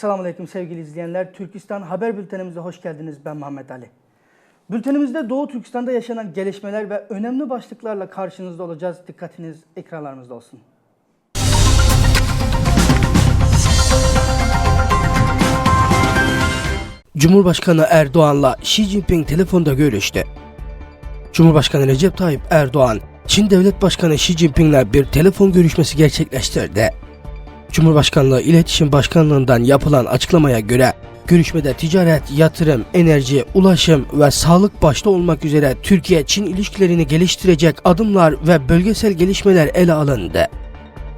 Esselamu Aleyküm sevgili izleyenler. Türkistan Haber Bültenimize hoş geldiniz. Ben Muhammed Ali. Bültenimizde Doğu Türkistan'da yaşanan gelişmeler ve önemli başlıklarla karşınızda olacağız. Dikkatiniz ekranlarımızda olsun. Cumhurbaşkanı Erdoğan'la Xi Jinping telefonda görüştü. Cumhurbaşkanı Recep Tayyip Erdoğan, Çin Devlet Başkanı Xi Jinping'le bir telefon görüşmesi gerçekleştirdi. Cumhurbaşkanlığı İletişim Başkanlığından yapılan açıklamaya göre görüşmede ticaret, yatırım, enerji, ulaşım ve sağlık başta olmak üzere Türkiye-Çin ilişkilerini geliştirecek adımlar ve bölgesel gelişmeler ele alındı.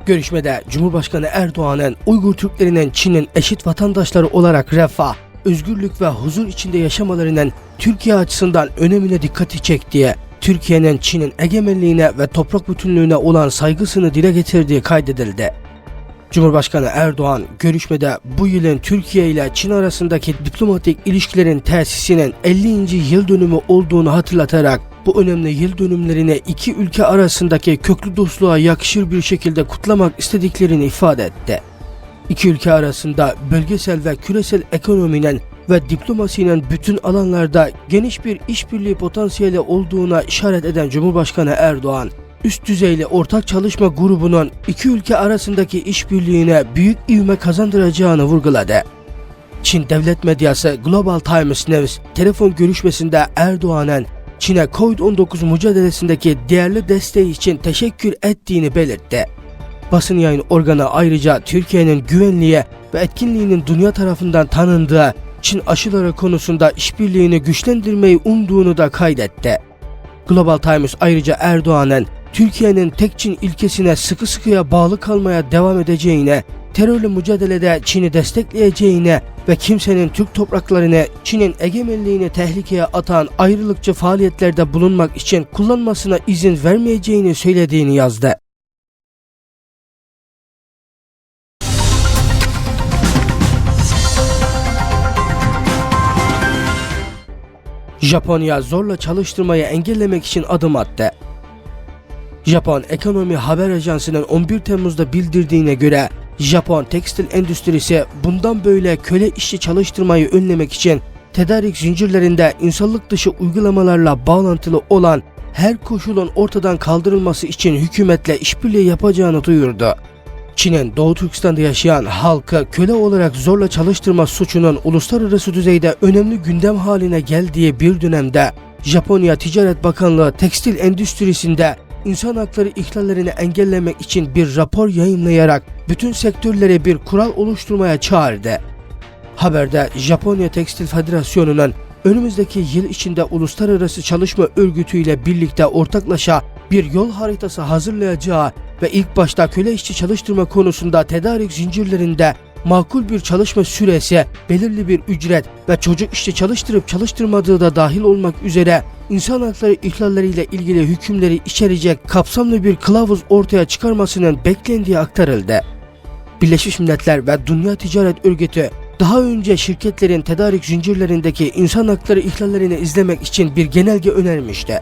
Görüşmede Cumhurbaşkanı Erdoğan'ın Uygur Türklerinin Çin'in eşit vatandaşları olarak refah, özgürlük ve huzur içinde yaşamalarının Türkiye açısından önemine dikkati çektiği, Türkiye'nin Çin'in egemenliğine ve toprak bütünlüğüne olan saygısını dile getirdiği kaydedildi. Cumhurbaşkanı Erdoğan görüşmede bu yılın Türkiye ile Çin arasındaki diplomatik ilişkilerin tesisinin 50. yıl dönümü olduğunu hatırlatarak bu önemli yıl dönümlerini iki ülke arasındaki köklü dostluğa yakışır bir şekilde kutlamak istediklerini ifade etti. İki ülke arasında bölgesel ve küresel ekonominin ve diplomasinin bütün alanlarda geniş bir işbirliği potansiyeli olduğuna işaret eden Cumhurbaşkanı Erdoğan, üst düzeyli ortak çalışma grubunun iki ülke arasındaki işbirliğine büyük ivme kazandıracağını vurguladı. Çin devlet medyası Global Times News telefon görüşmesinde Erdoğan'ın Çin'e Covid-19 mücadelesindeki değerli desteği için teşekkür ettiğini belirtti. Basın yayın organı ayrıca Türkiye'nin güvenliğe ve etkinliğinin dünya tarafından tanındığı Çin aşıları konusunda işbirliğini güçlendirmeyi umduğunu da kaydetti. Global Times ayrıca Erdoğan'ın Türkiye'nin tek Çin ilkesine sıkı sıkıya bağlı kalmaya devam edeceğine, terörle mücadelede Çin'i destekleyeceğine ve kimsenin Türk topraklarını Çin'in egemenliğini tehlikeye atan ayrılıkçı faaliyetlerde bulunmak için kullanmasına izin vermeyeceğini söylediğini yazdı. Japonya zorla çalıştırmayı engellemek için adım attı. Japon Ekonomi Haber Ajansı'nın 11 Temmuz'da bildirdiğine göre Japon tekstil endüstrisi bundan böyle köle işçi çalıştırmayı önlemek için tedarik zincirlerinde insanlık dışı uygulamalarla bağlantılı olan her koşulun ortadan kaldırılması için hükümetle işbirliği yapacağını duyurdu. Çin'in Doğu Türkistan'da yaşayan halkı köle olarak zorla çalıştırma suçunun uluslararası düzeyde önemli gündem haline geldiği bir dönemde Japonya Ticaret Bakanlığı tekstil endüstrisinde insan hakları ihlallerini engellemek için bir rapor yayınlayarak bütün sektörlere bir kural oluşturmaya çağırdı. Haberde Japonya Tekstil Federasyonu'nun önümüzdeki yıl içinde Uluslararası Çalışma Örgütü ile birlikte ortaklaşa bir yol haritası hazırlayacağı ve ilk başta köle işçi çalıştırma konusunda tedarik zincirlerinde makul bir çalışma süresi, belirli bir ücret ve çocuk işçi çalıştırıp çalıştırmadığı da dahil olmak üzere insan hakları ihlalleriyle ilgili hükümleri içerecek kapsamlı bir kılavuz ortaya çıkarmasının beklendiği aktarıldı. Birleşmiş Milletler ve Dünya Ticaret Örgütü daha önce şirketlerin tedarik zincirlerindeki insan hakları ihlallerini izlemek için bir genelge önermişti.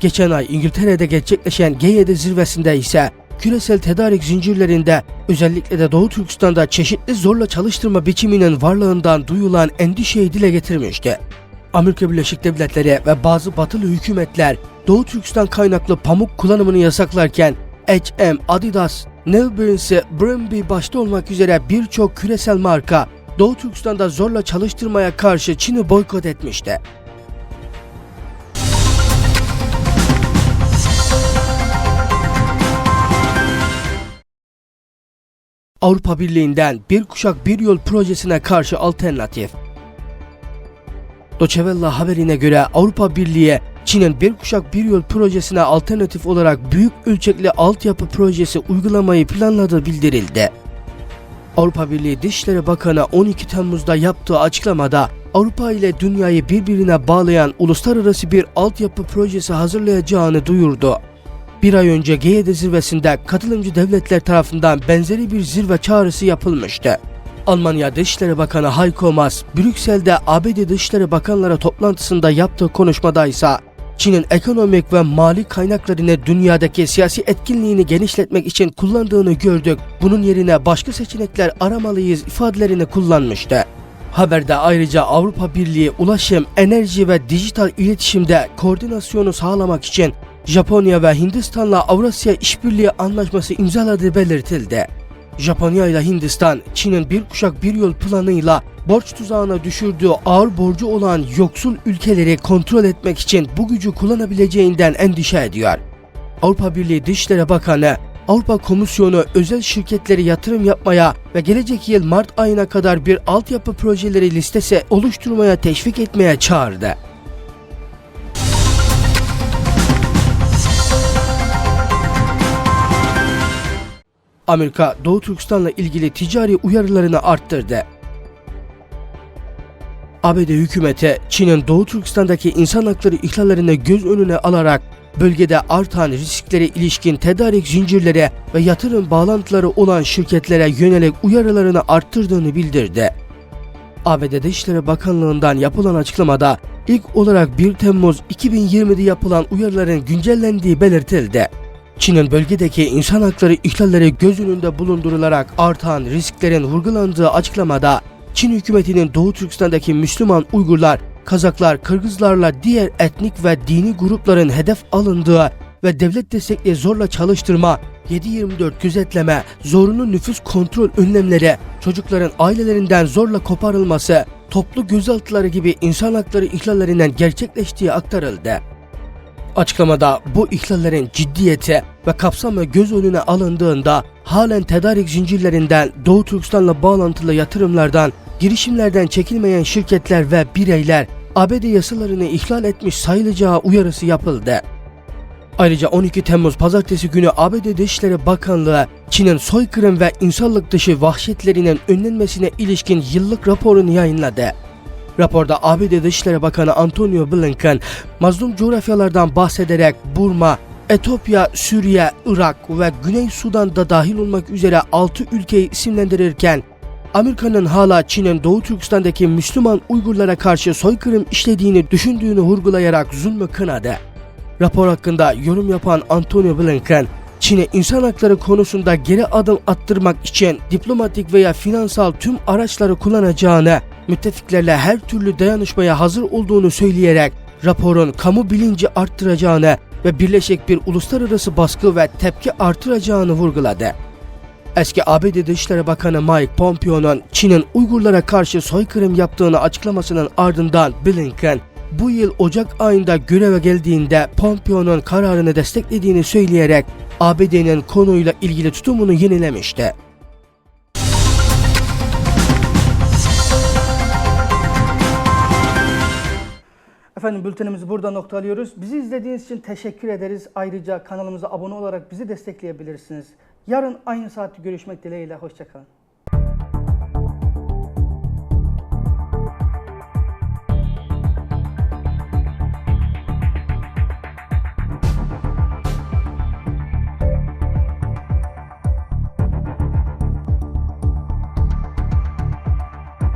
Geçen ay İngiltere'de gerçekleşen G7 zirvesinde ise küresel tedarik zincirlerinde özellikle de Doğu Türkistan'da çeşitli zorla çalıştırma biçiminin varlığından duyulan endişeyi dile getirmişti. Amerika Birleşik Devletleri ve bazı batılı hükümetler Doğu Türkistan kaynaklı pamuk kullanımını yasaklarken H&M, Adidas, Newbers'i, Brumby başta olmak üzere birçok küresel marka Doğu Türkistan'da zorla çalıştırmaya karşı Çin'i boykot etmişti. Avrupa Birliği'nden bir kuşak bir yol projesine karşı alternatif. Doçevella haberine göre Avrupa Birliği Çin'in bir kuşak bir yol projesine alternatif olarak büyük ölçekli altyapı projesi uygulamayı planladığı bildirildi. Avrupa Birliği Dışişleri Bakanı 12 Temmuz'da yaptığı açıklamada Avrupa ile dünyayı birbirine bağlayan uluslararası bir altyapı projesi hazırlayacağını duyurdu. Bir ay önce G7 zirvesinde katılımcı devletler tarafından benzeri bir zirve çağrısı yapılmıştı. Almanya Dışişleri Bakanı Heiko Maas, Brüksel'de ABD Dışişleri Bakanları toplantısında yaptığı konuşmada ise Çin'in ekonomik ve mali kaynaklarını dünyadaki siyasi etkinliğini genişletmek için kullandığını gördük. Bunun yerine başka seçenekler aramalıyız ifadelerini kullanmıştı. Haberde ayrıca Avrupa Birliği ulaşım, enerji ve dijital iletişimde koordinasyonu sağlamak için Japonya ve Hindistan'la Avrasya İşbirliği Anlaşması imzaladığı belirtildi. Japonya ile Hindistan, Çin'in bir kuşak bir yol planıyla borç tuzağına düşürdüğü ağır borcu olan yoksul ülkeleri kontrol etmek için bu gücü kullanabileceğinden endişe ediyor. Avrupa Birliği Dışişleri Bakanı, Avrupa Komisyonu özel şirketleri yatırım yapmaya ve gelecek yıl Mart ayına kadar bir altyapı projeleri listesi oluşturmaya teşvik etmeye çağırdı. Amerika Doğu Türkistan'la ilgili ticari uyarılarını arttırdı. ABD hükümeti Çin'in Doğu Türkistan'daki insan hakları ihlallerini göz önüne alarak bölgede artan risklere ilişkin tedarik zincirleri ve yatırım bağlantıları olan şirketlere yönelik uyarılarını arttırdığını bildirdi. ABD Dışişleri Bakanlığı'ndan yapılan açıklamada ilk olarak 1 Temmuz 2020'de yapılan uyarıların güncellendiği belirtildi. Çin'in bölgedeki insan hakları ihlalleri göz önünde bulundurularak artan risklerin vurgulandığı açıklamada Çin hükümetinin Doğu Türkistan'daki Müslüman Uygurlar, Kazaklar, Kırgızlarla diğer etnik ve dini grupların hedef alındığı ve devlet destekli zorla çalıştırma, 7-24 gözetleme, zorunlu nüfus kontrol önlemleri, çocukların ailelerinden zorla koparılması, toplu gözaltıları gibi insan hakları ihlallerinden gerçekleştiği aktarıldı. Açıklamada bu ihlallerin ciddiyeti ve kapsamı göz önüne alındığında halen tedarik zincirlerinden Doğu Türkistan'la bağlantılı yatırımlardan, girişimlerden çekilmeyen şirketler ve bireyler ABD yasalarını ihlal etmiş sayılacağı uyarısı yapıldı. Ayrıca 12 Temmuz pazartesi günü ABD Dışişleri Bakanlığı Çin'in soykırım ve insanlık dışı vahşetlerinin önlenmesine ilişkin yıllık raporunu yayınladı. Raporda ABD Dışişleri Bakanı Antonio Blinken, mazlum coğrafyalardan bahsederek Burma, Etiyopya, Suriye, Irak ve Güney Sudan'da dahil olmak üzere 6 ülkeyi isimlendirirken, Amerika'nın hala Çin'in Doğu Türkistan'daki Müslüman Uygurlara karşı soykırım işlediğini düşündüğünü vurgulayarak zulmü kınadı. Rapor hakkında yorum yapan Antonio Blinken, Çin'e insan hakları konusunda geri adım attırmak için diplomatik veya finansal tüm araçları kullanacağını, müttefiklerle her türlü dayanışmaya hazır olduğunu söyleyerek raporun kamu bilinci arttıracağını ve birleşik bir uluslararası baskı ve tepki artıracağını vurguladı. Eski ABD Dışişleri Bakanı Mike Pompeo'nun Çin'in Uygurlara karşı soykırım yaptığını açıklamasının ardından Blinken, bu yıl Ocak ayında göreve geldiğinde Pompeo'nun kararını desteklediğini söyleyerek ABD'nin konuyla ilgili tutumunu yenilemişti. Efendim bültenimizi burada noktalıyoruz. Bizi izlediğiniz için teşekkür ederiz. Ayrıca kanalımıza abone olarak bizi destekleyebilirsiniz. Yarın aynı saatte görüşmek dileğiyle. Hoşçakalın.